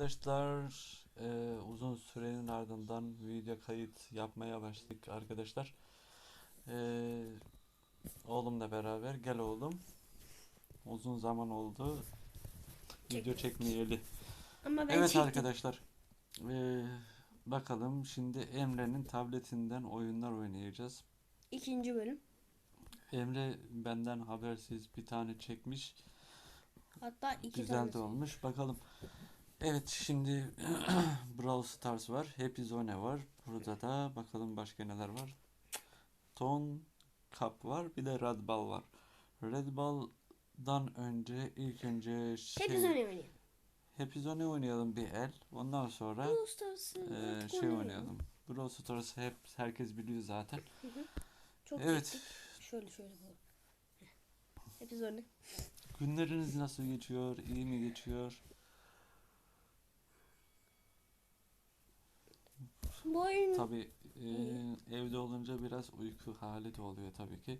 arkadaşlar. Ee, uzun sürenin ardından video kayıt yapmaya başladık arkadaşlar. Ee, oğlumla beraber gel oğlum. Uzun zaman oldu. Video çekmeyeli. Ama ben Evet çektim. arkadaşlar. Ee, bakalım şimdi Emre'nin tabletinden oyunlar oynayacağız. İkinci bölüm. Emre benden habersiz bir tane çekmiş. Hatta iki Güzel tane. de olmuş. Bakalım. Evet şimdi Brawl Stars var. Happy Zone var. Burada da bakalım başka neler var. Ton Cup var. Bir de Red Ball var. Red Ball'dan önce ilk önce şey, Hepimiz oynayalım. Happy Zone oynayalım bir el. Ondan sonra Brawl Stars'ı artık şey oynayalım. oynayalım. Brawl Stars hep herkes biliyor zaten. Hı hı. Çok Evet. çektik. Şöyle şöyle bu. Hepimiz oyna. Günleriniz nasıl geçiyor? İyi mi geçiyor? Bu oyun Tabii e, evde olunca biraz uyku hali de oluyor tabii ki.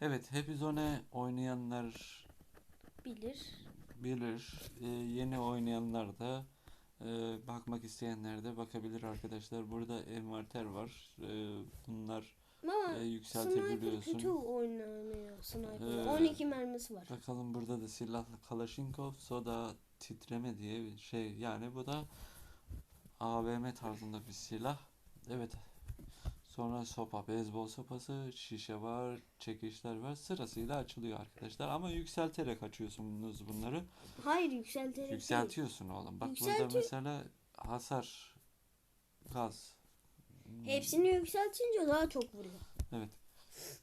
Evet, Happy Zone oynayanlar bilir. bilir. E, yeni oynayanlar da e, bakmak isteyenler de bakabilir arkadaşlar. Burada envanter var. E, bunlar Ama e, sniper yükseltebiliyorsun. kötü oynanıyor sniper. Ee, 12 mermisi var. Bakalım burada da silahlı Kalashnikov, soda titreme diye bir şey. Yani bu da AVM tarzında bir silah. Evet. Sonra sopa, beyzbol sopası, şişe var, çekişler var. Sırasıyla açılıyor arkadaşlar. Ama yükselterek açıyorsunuz bunları. Hayır yükselterek değil. Yükseltiyorsun oğlum. Bak burada Yükseltiyor. mesela hasar, gaz. Hepsini yükseltince daha çok vuruyor. Evet.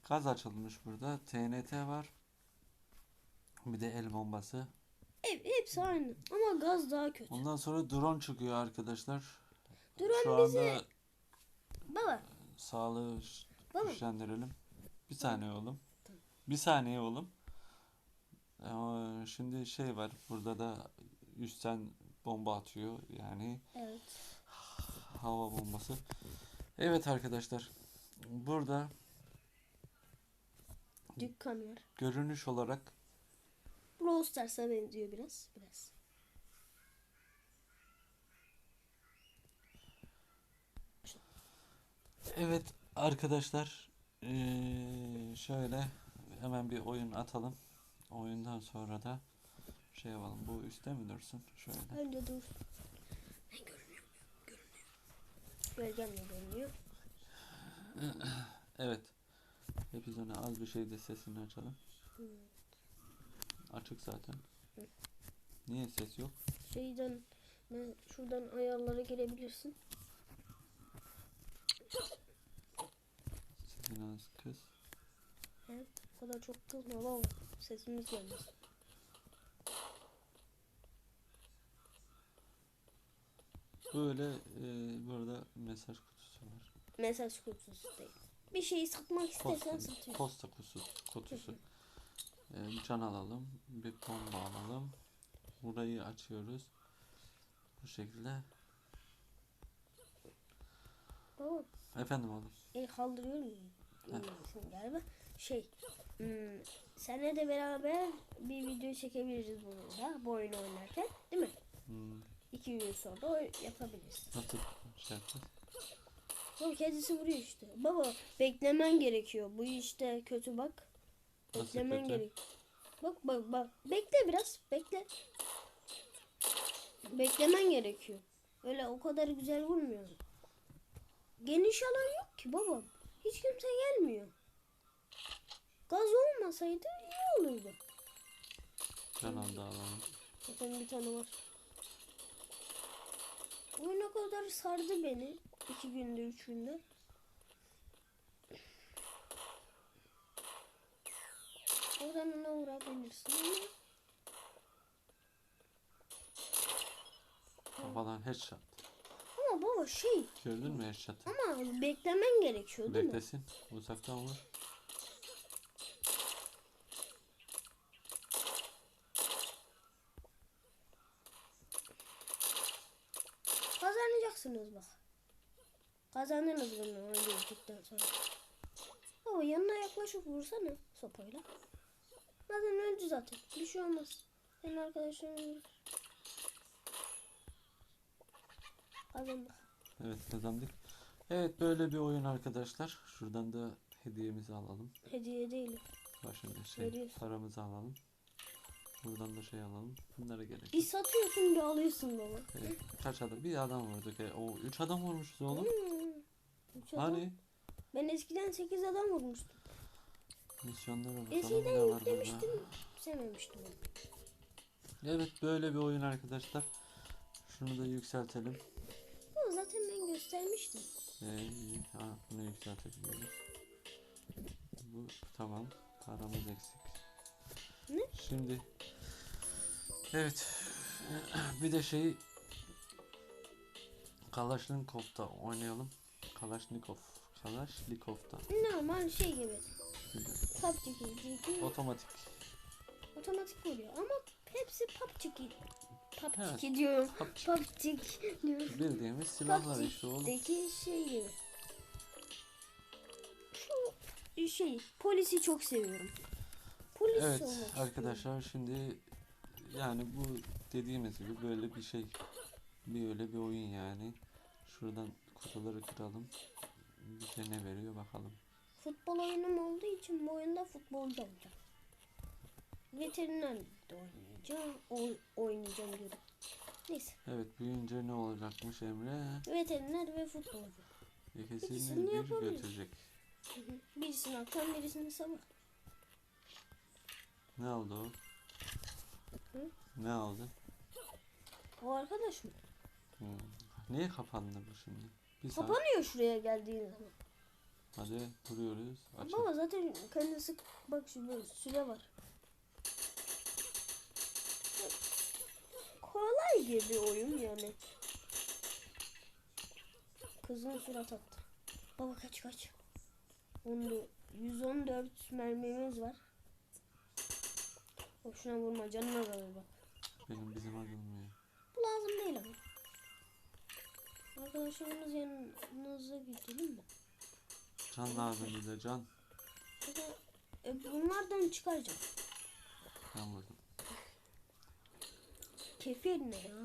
Gaz açılmış burada. TNT var. Bir de el bombası. Hep, hepsi aynı. Ama gaz daha kötü. Ondan sonra drone çıkıyor arkadaşlar. Drone Şu anda bizi- Baba sağlığı ş- Baba. güçlendirelim. Bir saniye oğlum. Bir saniye oğlum. Ee, şimdi şey var. Burada da üstten bomba atıyor. Yani evet. hava bombası. Evet arkadaşlar. Burada Dükkan var. görünüş olarak Brawl Stars'a benziyor biraz. Biraz. evet arkadaşlar ee, şöyle hemen bir oyun atalım. Oyundan sonra da şey yapalım. Bu üstte mi dursun? Şöyle. Önce dur. Ne görünüyor? Görünüyor. Gölgemle görünüyor. Evet. Epizona az bir şey de sesini açalım. Hı. Açık zaten. Niye ses yok? Şeyden ne, şuradan ayarlara girebilirsin. Sesini az kız. Evet. O kadar çok kızma baba. Sesimiz gelmez. Böyle e, burada mesaj kutusu var. Mesaj kutusu değil. Bir şeyi satmak istersen Posta, satıyorsun. posta kutusu. kutusu. E, bir can alalım. Bir bomba alalım. Burayı açıyoruz. Bu şekilde. Baba Efendim oğlum. el kaldırıyorum. Şimdi galiba. Şey. Hmm, senle de beraber bir video çekebiliriz bununla. Bu oyunu oynarken. Değil mi? Hmm, İki gün sonra yapabiliriz. nasıl şey yapacağız? Baba kendisi vuruyor işte. Baba beklemen gerekiyor. Bu işte kötü bak. Beklemen kötü? gerek. Bak bak bak. Bekle biraz. Bekle. Beklemen gerekiyor. Öyle o kadar güzel vurmuyor. Geniş alan yok ki babam. Hiç kimse gelmiyor. Gaz olmasaydı iyi olurdu. Can aldı alalım. Zaten bir tane var. Oyun o kadar sardı beni. iki günde, üç günde. Oradan ona vurabilirsin ama Kafadan headshot. ama baba şey Gördün mü headshot'ı? ama beklemen gerekiyor değil mi? Beklesin. Uzaktan vur. Kazanacaksınız bak. Kazandınız bunu öldürdükten sonra. Baba yanına yaklaşıp vursana sopayla. Zaten öldü zaten. Bir şey olmaz. Senin arkadaşların ölür. Kazandık. Evet kazandık. Evet böyle bir oyun arkadaşlar. Şuradan da hediyemizi alalım. Hediye değil. Başında şey Veriyoruz. paramızı alalım. Buradan da şey alalım. Bunlara gerek Bir yok. satıyorsun bir alıyorsun baba. Evet, kaç adam? Bir adam vurduk. E, o üç adam vurmuşuz oğlum. Hmm. Üç adam. Hani Ben eskiden 8 adam vurmuştum. Misyonlara bakalım Eskiden ne var burada. yüklemiştim. Sevmemiştim onu. Evet böyle bir oyun arkadaşlar. Şunu da yükseltelim. Ama zaten ben göstermiştim. Ee, ha, bunu yükseltebiliyoruz. Bu tamam. Paramız eksik. Ne? Şimdi evet bir de şey Kalaşnikov'da oynayalım. Kalaşnikov. Kalaşnikov'da. Normal şey gibi. PUBG. Otomatik. Otomatik vuruyor ama hepsi PUBG. PUBG Evet. diyorum. PUBG. PUBG diyorum. Bildiğimiz silahlar işte oğlum. PUBG'deki şey gibi. Şu şey polisi çok seviyorum. Polis Evet olmak istiyorum. arkadaşlar şimdi yani bu dediğimiz gibi böyle bir şey bir öyle bir oyun yani. Şuradan kutuları kıralım. Bize ne veriyor bakalım. Futbol oyunum olduğu için bu oyunda futbolcu olacağım. Veteriner de oynayacağım. Oy- oynayacağım diyorum. Neyse. Evet büyüyünce ne olacakmış Emre? Veteriner ve futbolcu. İkisini İkisini bir yapabilir. götürecek. Birisini akşam birisini sabah. Ne oldu o? Hı? Ne oldu? O arkadaş mı? Hmm. Niye kapandı bu şimdi? Bir saat. Kapanıyor şuraya geldiğin zaman. Hadi vuruyoruz. Açın. Baba zaten kendisi bak şurada süre var. Kolay gibi oyun yani. Kızın surat attı. Baba kaç kaç. Onda 114 mermimiz var. Boşuna vurma canına zarar bak. Benim bizim acılmıyor. Bu lazım değil ama. Arkadaşlarımız yanınıza gidelim mi? Can lazım bize can. E, bunlardan çıkaracağım. Vurdum. Kefir ne ya?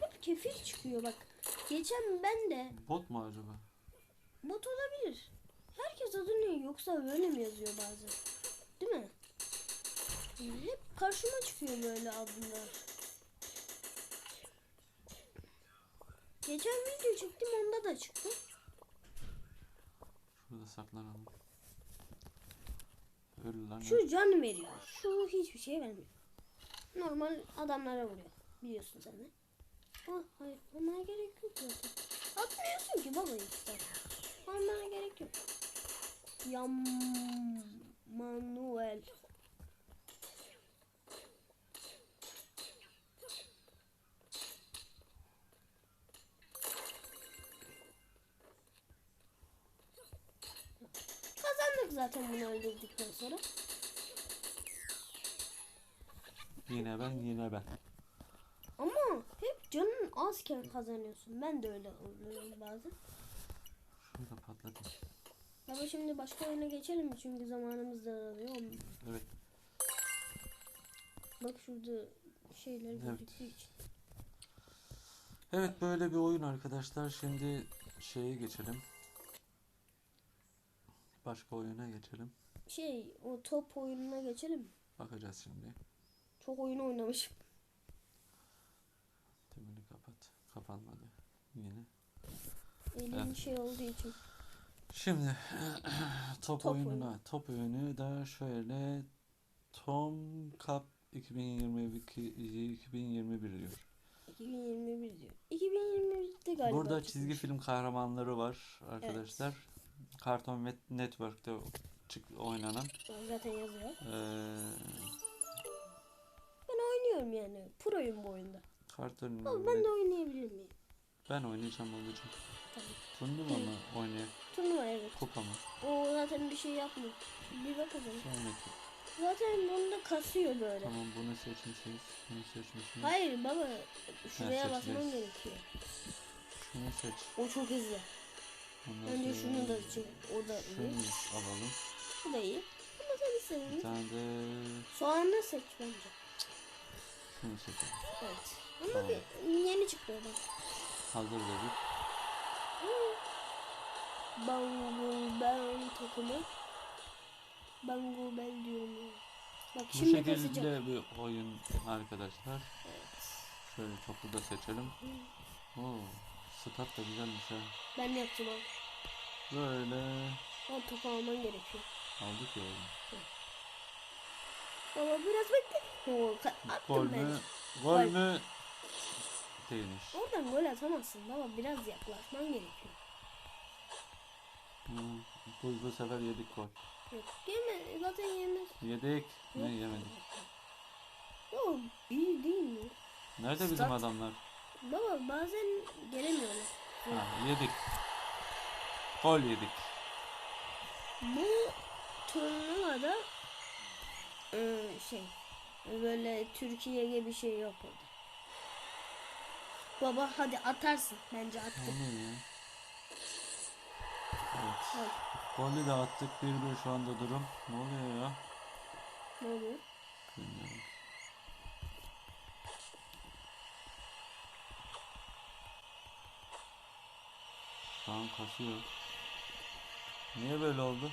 Hep kefir çıkıyor bak. Geçen ben de Bot mu acaba? bot olabilir. Herkes adını yoksa böyle mi yazıyor bazen? Değil mi? Hep karşıma çıkıyor böyle adlar. Geçen video çektim onda da çıktı. Saklanalım. Öl lan. öl. Şu can veriyor. Şu hiçbir şey vermiyor. Normal adamlara vuruyor. Biliyorsun sen de. Ah, hayır. Onlara gerek yok zaten. Atmıyorsun ki baba işte. Onlara gerek yok. Yam Manuel. Kazandık zaten bunu öldürdükten sonra. Yine ben yine ben. Ama hep canın azken kazanıyorsun. Ben de öyle oluyorum bazen. Şurada patladı. Ama şimdi başka oyuna geçelim mi? Çünkü zamanımız da daralıyor. Evet. Bak şurada şeyler Evet. gözüktüğü için. Evet böyle bir oyun arkadaşlar. Şimdi şeye geçelim. Başka oyuna geçelim. Şey o top oyununa geçelim? Bakacağız şimdi. Çok oyun oynamışım. Tümünü kapat. Kapanmadı. Yine. Elim Evet. şey olduğu için. Şimdi top, Top oyununa. oyunu. Top oyunu da şöyle Tom Cup 2022 2021 diyor. 2021 diyor. 2021'de galiba. Burada çizgi film kahramanları var arkadaşlar. Cartoon Net- Network'te çık oynanan. Zaten yazıyor. Eee Ben oynuyorum yani. Proyum bu oyunda. Cartoon Ama ben de oynayabilir miyim? ben oynayacağım babacığım. Tabii. Turnuva mı oynuyor? Turnuva evet. Kupa mı? O zaten bir şey yapmıyor. Bir bakalım. Sonraki. Zaten bunda kasıyor böyle. Tamam bunu seçmişiz. Bunu seçmişiz. Hayır baba şuraya seçeceğiz. gerekiyor. Şunu seç. O çok hızlı. Ondan Önce sonra şunu da çek. O da Şunu iyi. alalım. Bu da iyi. Ama sen Bir istediğin tane de soğanla seç bence. şunu seçelim. Evet. Ama Tamam. bir, yeni çıktı o da. Hazır dedik. Bangul Bell takımı. Bangul Bell diyorum ya. Bak Bu şimdi şekilde kasacak. bir oyun arkadaşlar. Evet. Şöyle topu da seçelim. Oo, stat da güzelmiş ha. Ben yaptım abi. Böyle O topu alman gerekiyor. aldık ya oğlum. Baba biraz bekle. Oo, ka- Gol attım ben. mü? Gol Gol. mü? Değilmiş. Oradan gol atamazsın baba biraz yaklaşman gerekiyor. Hı, bu, bu sefer yedik gol. Yok yeme zaten yenmez. Yedik. Ne yemedik. Yok iyi değil mi? Nerede bizim Stat. adamlar? Baba bazen gelemiyorlar. Ha, yedik. Gol yedik. Bu turnuvada ıı, şey böyle Türkiye gibi bir şey yok orada. Baba hadi atarsın. Bence attın. ya? Evet. Hadi. Golü de attık. 1-1 şu anda durum. Ne oluyor ya? Ne oluyor? Şu an kasıyor. Niye böyle oldu?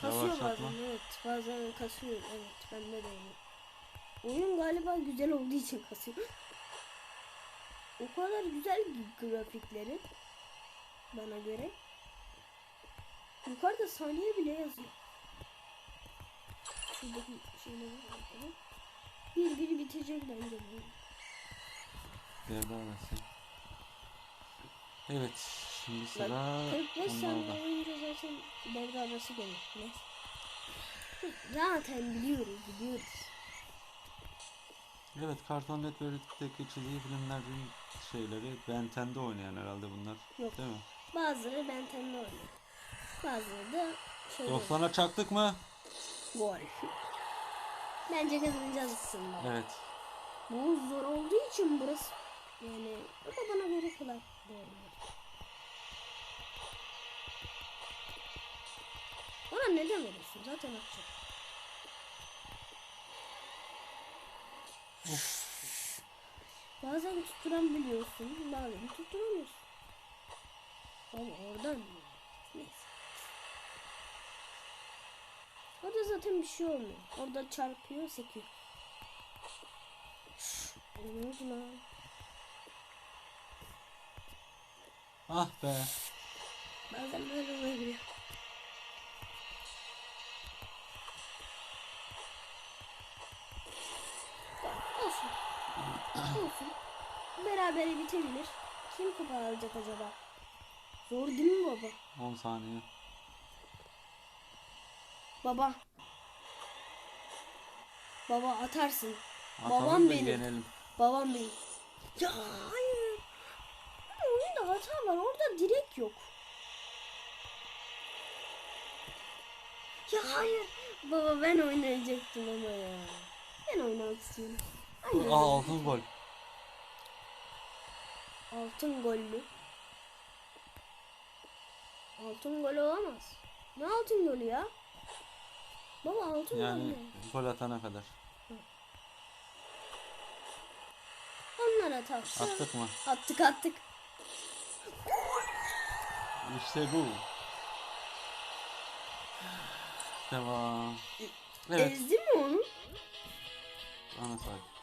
Kasıyor Yavaşlatma. bazen evet. Bazen kasıyor. Evet bende de öyle. Oyun galiba güzel olduğu için kasıyor. o kadar güzel grafikleri bana göre. Yukarıda saniye bile yazıyor. Şuradaki şeyleri bakalım. Bir biri bitecek bence bu. Devre arası. Evet. Şimdi sıra Bak, 45 saniye onlarda. boyunca zaten devre arası gelir. Neyse. Zaten biliyoruz biliyoruz. Evet Cartoon Network'teki çizgi filmlerin şeyleri Ben 10'de oynayan herhalde bunlar. Yok. Değil mi? Bazıları Ben Ten'de oynuyor. Bazıları da şey 90'a çaktık mı? gol. Bence kazanacağız aslında. Evet. Bu zor olduğu için burası yani ama bana göre kolay. Doğru. Bana neden veriyorsun? Zaten atacak. Bazen tutturabiliyorsun, bazen tutturamıyorsun. Ama oradan neyse. Orada zaten bir şey olmuyor. Orada çarpıyor, sekiyor. Oldu lan? Ah be. Bazen böyle olabiliyor. Olsun. Olsun. Berabere bitebilir. Kim kupa alacak acaba? Zor değil mi baba? 10 saniye. Baba. Baba atarsın. Atalım Babam benim. yenelim. Babam benim. Ya hayır. Ama oyunda hata var. Orada direk yok. Ya hayır. Baba ben oynayacaktım ama ya. Ben oynamak istiyorum. Hayır. Aa altın gol. Altın gol mü? Altın gol olamaz. Ne altın golü ya? Baba altın gol Yani ne? gol atana kadar. Onlar atarsa. Attık mı? Attık attık. İşte bu. Devam. Evet. Ezdi mi onu? Ana sahip.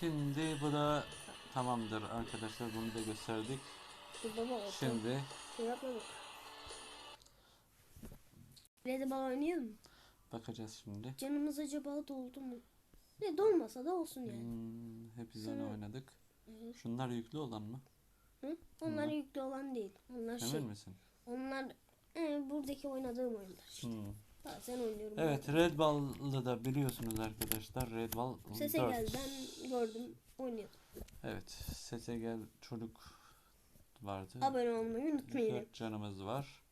Şimdi bu da tamamdır arkadaşlar. Bunu da gösterdik. Baba. Şimdi Şey yapmadık. Lady bal oynayalım mı? bakacağız şimdi. Canımız acaba doldu mu? Ne dolmasa da olsun yani. Hmm, hepsini Sonra- oynadık. Evet. Şunlar yüklü olan mı? Hı? Onlar Hı. yüklü olan değil. Onlar şey. Emin misin? Onlar e, buradaki oynadığım oyunlar. işte. Hmm. Bazen oynuyorum. Evet Red Ball'ı da biliyorsunuz arkadaşlar. Red Ball Sese 4. gel ben gördüm oynuyordum. Evet sese gel çocuk vardı. Abone olmayı unutmayın. 4 canımız var.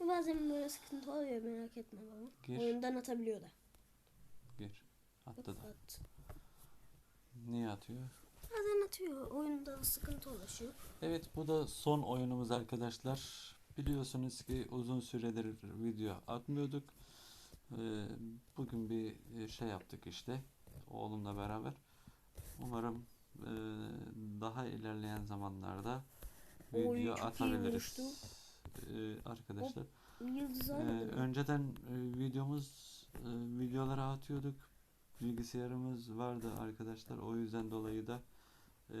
Bazen böyle sıkıntı oluyor merak etme baba. Gir. Oyundan atabiliyor da. Gir. Attı da. At. Niye atıyor? Bazen atıyor. Oyunda da sıkıntı oluşuyor. Evet bu da son oyunumuz arkadaşlar. Biliyorsunuz ki uzun süredir video atmıyorduk. Ee, bugün bir şey yaptık işte oğlumla beraber. Umarım e, daha ilerleyen zamanlarda video atabiliriz. Ee, arkadaşlar. Mı? önceden e, videomuz e, videoları atıyorduk. Bilgisayarımız vardı arkadaşlar. O yüzden dolayı da e,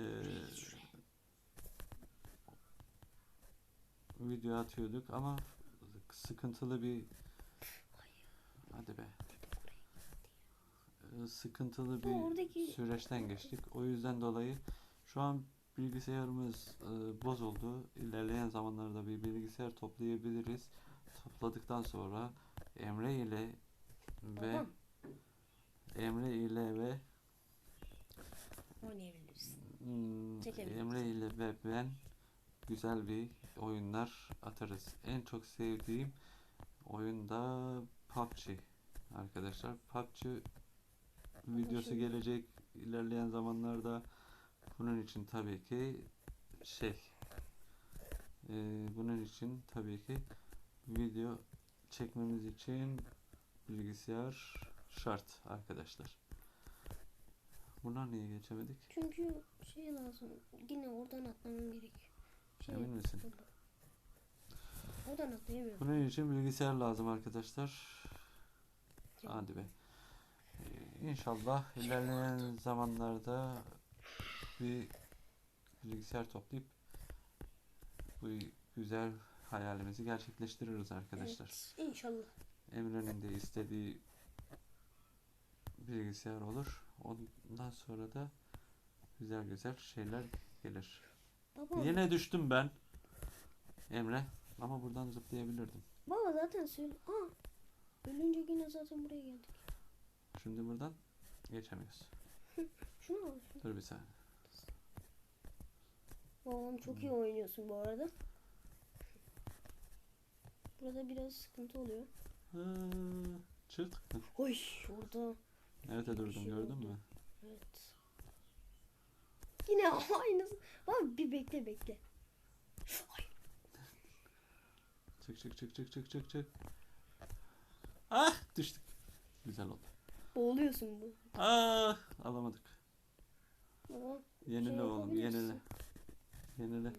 video atıyorduk ama sıkıntılı bir hadi be E, sıkıntılı bir oradaki- süreçten geçtik. O yüzden dolayı şu an bilgisayarımız e, bozuldu. İlerleyen zamanlarda bir bilgisayar toplayabiliriz. Topladıktan sonra Emre ile ve Babam. Emre ile ve Oynayabiliriz. Hmm. Emre ile ve ben güzel bir oyunlar atarız. En çok sevdiğim oyun da PUBG arkadaşlar. PUBG videosu gelecek ilerleyen zamanlarda. Bunun için tabii ki şey e, bunun için tabii ki video çekmemiz için bilgisayar şart arkadaşlar. Buna niye geçemedik? Çünkü şey lazım. Yine oradan atlamam gerek. Şey, Emin misin? burada. Oradan atlayamıyorum. Bunun için bilgisayar lazım arkadaşlar. Hadi be. Ee, İnşallah ilerleyen zamanlarda bir bilgisayar toplayıp bu güzel hayalimizi gerçekleştiririz arkadaşlar. Evet, inşallah. Emre'nin de istediği bilgisayar olur. Ondan sonra da güzel güzel şeyler gelir. Baba, Yine düştüm ben. Emre. Ama buradan zıplayabilirdim. baba zaten söyle. Aa, ölünce yine zaten buraya geldik. Şimdi buradan geçemiyoruz. Şunu al. şunu. Dur bir saniye. Babam çok iyi oynuyorsun bu arada. Burada biraz sıkıntı oluyor. Ha, çık. Oy şurada. Nerede durdum şey gördün mü? Yine aynısı. Baba bir bekle bekle. Çık çık çık çık çık çık çık. Ah düştük. Güzel oldu. Boğuluyorsun bu. Ah alamadık. Baba. Yenile Şey oğlum yenile. Yenile.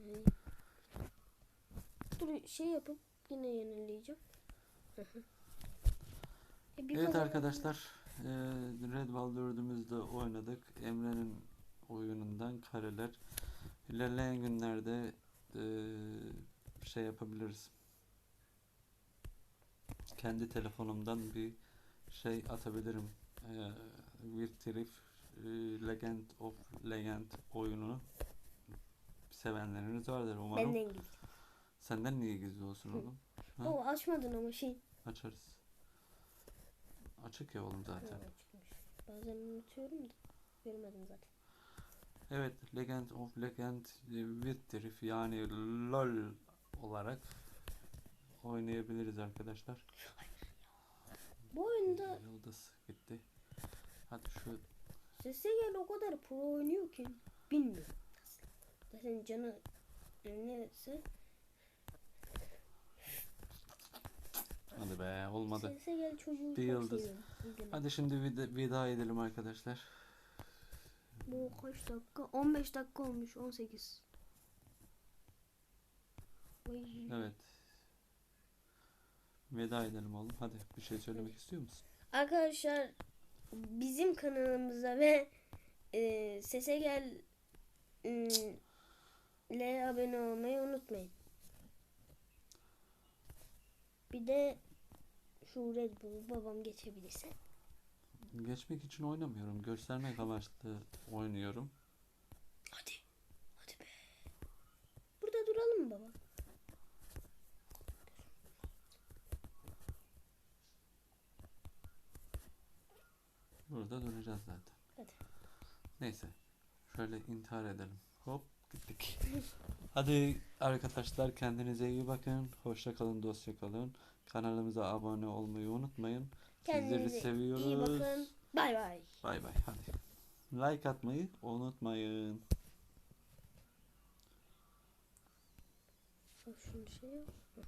Dur şey yapıp yine yenileyeceğim. E, Evet arkadaşlar. eee, Red Ball 4'ümüzde oynadık. Emre'nin oyunundan kareler. İlerleyen günlerde eee, şey yapabiliriz. Kendi telefonumdan bir şey atabilirim. Eee Wild Rift eee, Legend of Legend oyununu sevenleriniz vardır umarım. Benden git. Senden niye gizli olsun Hı. oğlum? Ha? Baba açmadın ama şey. Açarız. Açık ya oğlum zaten. Ha. Bazen unutuyorum da. Görmedim zaten. Evet, Legend of Legend e, Wild Rift yani LOL olarak oynayabiliriz arkadaşlar. Bu oyunda Yıldız gitti. Hadi şu sese gel o kadar pro oynuyor ki. Bilmiyorum. Nasıl. Zaten canı neyse. hadi be olmadı. Sese gel çocuğu Bir yıldız. Hadi şimdi vida, veda edelim arkadaşlar. Bu kaç dakika? 15 dakika olmuş. 18. Oy. Evet. Veda edelim oğlum. Hadi bir şey söylemek istiyor musun? Arkadaşlar bizim kanalımıza ve e, Sese Gel e, le abone olmayı unutmayın. Bir de şu Red Bull babam geçebilirse. Geçmek için oynamıyorum. Göstermek amaçlı oynuyorum. Hadi. Hadi be. Burada duralım mı baba? Burada duracağız zaten. Hadi. Neyse. Şöyle intihar edelim. Hop gittik. Hadi arkadaşlar kendinize iyi bakın. Hoşça kalın, dostça kalın. Kanalımıza abone olmayı unutmayın. Sizleri Kendinize seviyoruz. iyi bakın. Bay bay. Bay bay. Hadi. Like atmayı unutmayın. Şunu şey yap.